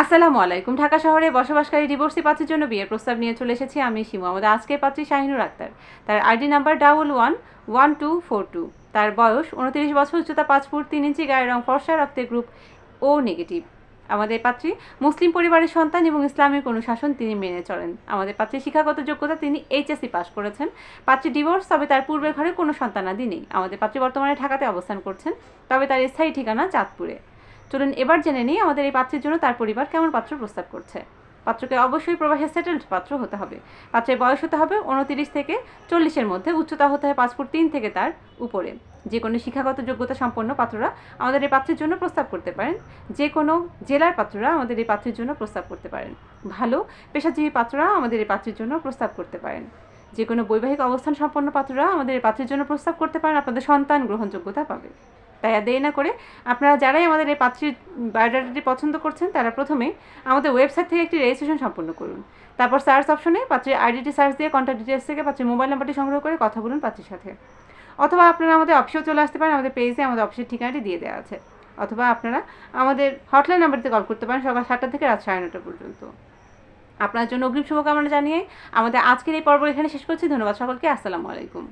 আসসালামু আলাইকুম। ঢাকা শহরে বসবাসকারী ডিভোর্সি পাত্রের জন্য বিয়ের প্রস্তাব নিয়ে চলে এসেছি আমি শিমু। আমাদের আজকের পাত্রী শাহিনুর আক্তার। তার ID number double one one two, four two. তার বয়স উনত্রিশ বছর, উচ্চতা পাঁচ ফুট, তিন ইঞ্চি, গায়ের রং ফর্সা রক্তের গ্রুপ ও নেগেটিভ। আমাদের পাত্রী মুসলিম পরিবারের সন্তান এবং ইসলামিক অনুশাসন তিনি মেনে চলেন। আমাদের পাত্রীর শিক্ষাগত যোগ্যতা তিনি এইচএসসি পাশ করেছেন। পাত্রী ডিভোর্স তবে তার পূর্বের ঘরে কোনো সন্তানাদি নেই। আমাদের পাত্রী বর্তমানে ঢাকাতে অবস্থান করছেন, তবে তার স্থায়ী ঠিকানা চাঁদপুরে। চলুন এবার জেনে নিই আমাদের এই পাত্রের জন্য তার পরিবার কেমন পাত্র প্রস্তাব করছে। পাত্রকে অবশ্যই প্রবাসে সেটেলড পাত্র হতে হবে। পাত্রের বয়স হতে হবে উনতিরিশ থেকে চল্লিশের মধ্যে, উচ্চতা হতে হবে পাঁচ ফুট তিন থেকে তার উপরে। যে কোনো শিক্ষাগত যোগ্যতা সম্পন্ন পাত্ররা আমাদের এই পাত্রের জন্য প্রস্তাব করতে পারেন। যে কোনো জেলার পাত্ররা আমাদের এই পাত্রের জন্য প্রস্তাব করতে পারেন। ভালো পেশাজীবী পাত্ররা আমাদের এই পাত্রের জন্য প্রস্তাব করতে পারেন। যে কোনো বৈবাহিক অবস্থান সম্পন্ন পাত্ররা আমাদের এই পাত্রের জন্য প্রস্তাব করতে পারেন। আপনাদের সন্তান গ্রহণযোগ্যতা পাবে। তাই আর দেরি না করে আপনারা যারাই আমাদের এই পাত্রীর বায়োডাটাটি পছন্দ করছেন, তারা প্রথমে আমাদের ওয়েবসাইট থেকে একটি রেজিস্ট্রেশন সম্পন্ন করুন। তারপর সার্চ অপশনে পাত্রীর আইডিটি সার্চ দিয়ে কন্ট্যাক্ট ডিটেলস থেকে পাত্রীর মোবাইল নাম্বারটি সংগ্রহ করে কথা বলুন পাত্রীর সাথে। অথবা আপনারা আমাদের অফিসেও চলে আসতে পারেন, আমাদের পেজে আমাদের অফিসের ঠিকানাটি দিয়ে দেওয়া আছে। অথবা আপনারা আমাদের হটলাইন নাম্বারটিতে কল করতে পারেন সকাল সাতটা থেকে রাত সাড়ে নটা পর্যন্ত। আপনার জন্য অগ্রিম শুভকামনা জানিয়ে আমাদের আজকের এই পর্ব এখানে শেষ করছি। ধন্যবাদ সকলকে। আসসালামু আলাইকুম।